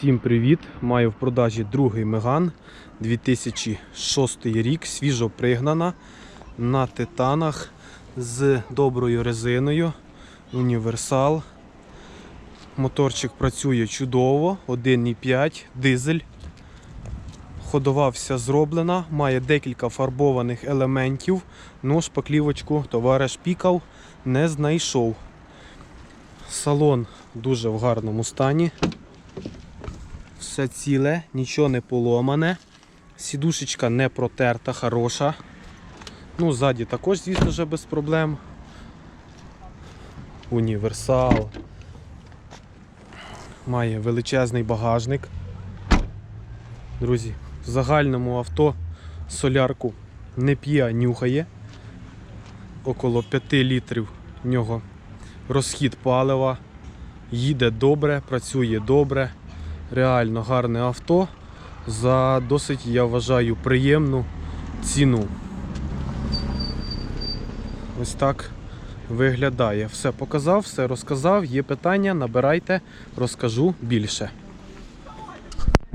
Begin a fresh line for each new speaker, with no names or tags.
Всім привіт! Маю в продажі другий Меган 2006 рік, свіжо пригнана на титанах з доброю резиною. Універсал. Моторчик працює чудово, 1,5 дизель. Ходова вся зроблена, має декілька фарбованих елементів, но шпаклівочку товариш пікав, не знайшов. Салон дуже в гарному стані. Все ціле, нічого не поломане. Сідушечка не протерта, хороша. Ну, ззаді також, звісно, вже без проблем. Універсал. Має величезний багажник. Друзі, в загальному авто солярку не п'є, а нюхає. Около 5 літрів в нього розхід палива. Їде добре, працює добре. Реально гарне авто за досить, я вважаю, приємну ціну. Ось так виглядає. Все показав, все розказав. Є питання, набирайте, розкажу більше.